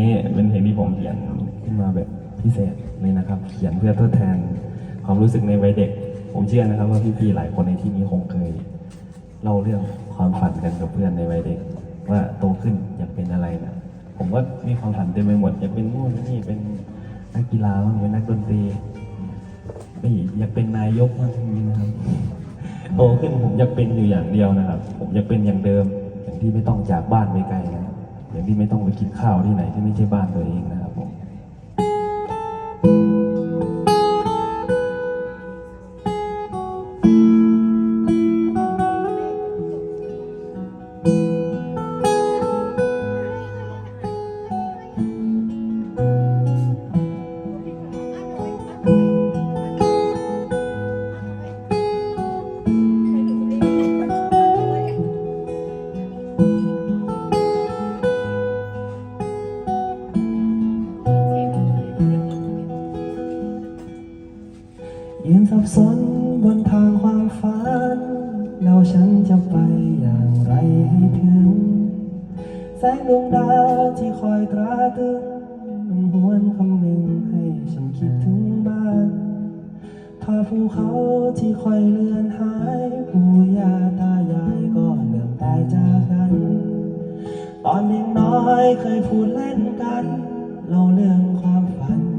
นี่เป็นเพลงที่ผมเขียนขึ้นมาแบบพิเศษเลยนะครับเขียนเพื่อทดแทนความรู้สึกในวัยเด็ก ผมเชื่อนะครับว่าพี่ๆหลายคนในที่นี้คงเคยเล่าเรื่องความฝันกันกับเพื่อนในวัยเด็ก ว่าโตขึ้นอยากเป็นอะไรนะผมก็มีความฝันเต็มไปหมดอยากเป็นนู่นนี่เป็นนักกีฬาบ้างเป็นนักดนตรีไม่อยากเป็นนายกบ้างอย่างนี้นะครับโตขึ้นผมอยากเป็นอยู่อย่างเดียวนะครับ ผมอยากเป็นอย่างเดิมอย่างที่ไม่ต้องจากบ้านไปไกลนะ อย่างที่ไม่ต้องไปกินข้าวที่ไหนที่ไม่ใช่บ้านตัวเองนะครับ ยืนสับสนบนทางความฝันแล้วฉันจะไปอย่างไรให้ถึง แสงดวงดาวที่คอยตราตรึงมันหวนคำหนึ่งให้ฉันคิดถึงบ้านภาภูเขาที่คอยเลือนหายปู่ย่าตายายก็เลื่อมตายจากกัน ตอนยังน้อยเคยพูดเล่นกันเล่าเรื่องความฝัน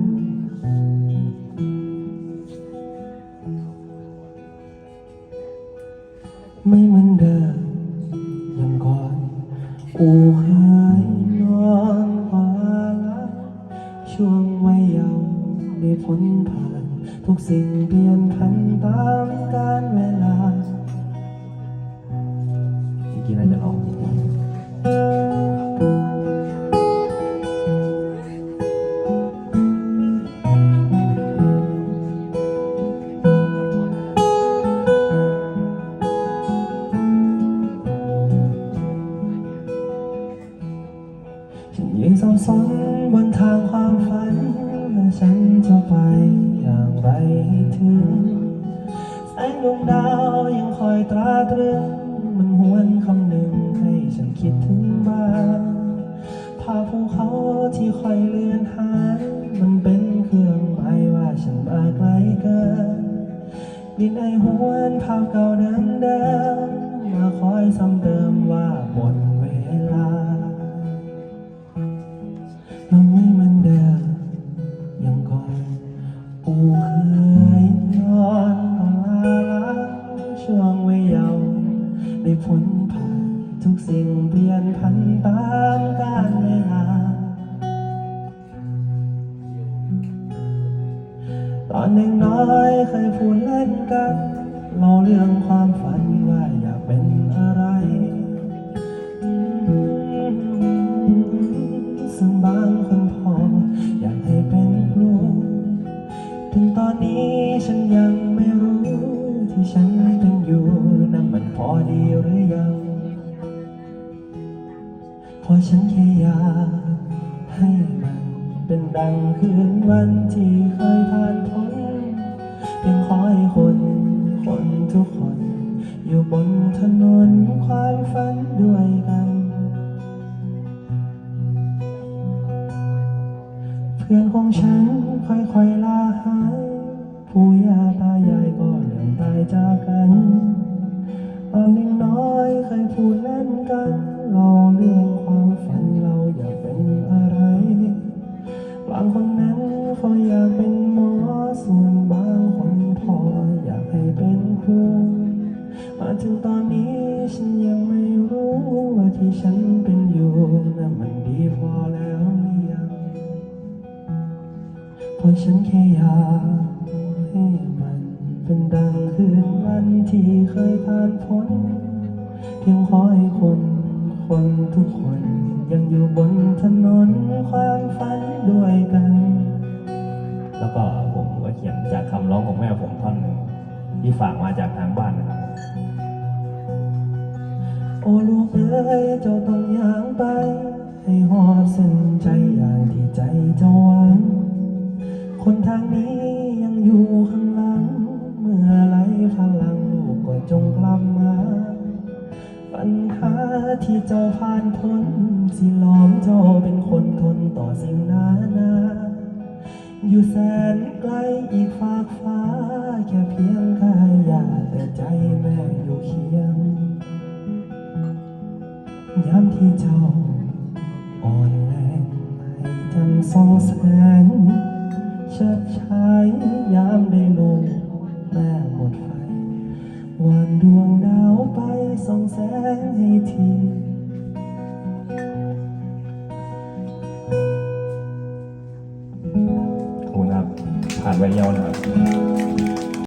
ไม่เหมือนเดิมยังก่อนกูหายนอนพอลาลช่วงวัยเยาว์ได้พ้นผ่าน ทุกสิ่งเปลี่ยนพันตามกาลเวลาเมื่อกี้น่าจะร้อง จะไปอย่างไรให้ถึง แสงดวงดาวยังคอยตราตรึง มันหวนคำหนึ่งให้ฉันคิดถึงบ้านภาพภูเขาที่คอยเลือนหายมันเป็นเครื่องหมายว่าฉันมาไกลเกินดินไอหวนภาพเก่าเดิมเดิมมาคอยซ้ำเติมว่าหมด ผู้เคยนอนตอนลาลาช่วงวัยเยาว์ได้พ้นผ่านทุกสิ่งเปลี่ยนพันตามกาลเวลา ตอนยังน้อยเคยพูดเล่นกันเราเรื่องความฝัน นี้ฉันยังไม่รู้ ที่ฉันเป็นอยู่นั้นมันพอดีหรือยังเพราะฉันแค่อยากให้มันเป็นดังคืนวันที่เคยผ่านพ้นเพียงขอให้คน คนทุกคน อยู่บนถนนความฝัน คนนั้นเขาอยากเป็นหมอส่วนบางคนพออยากให้เป็นครูมาถึงตอนนี้ฉันยังไม่รู้ว่าที่ฉันเป็นอยู่นั้นมันดีพอแล้วหรือยังเพราะฉันแค่อยากให้มันเป็นดังคืนวันที่เคยผ่านพ้นเพียงขอให้คน คนทุกคนยังอยู่บนถนนความฝันด้วยกัน แล้วก็ผมก็เขียนจากคำร้องของแม่ผมท่อนหนึ่งที่ฝากมาจากทางบ้านนะครับ โอ้ลูกเอ้ยเจ้าต้องย่างไป ที่เจ้าผ่านพ้นสิหลอมเจ้าเป็นคนทนต่อสิ่งนานาอยู่แสนไกลอีกฝากฟ้า แค่เพียงกายอยาแต่ใจแม่อยู่เคียงยามที่เจ้าอ่อนแรงให้จันทร์ส่องแสงเชิดชายยามได้ลงแม่ ส่องแสงให้ทีโอ้นะครับผ่านไวยาวนะครับ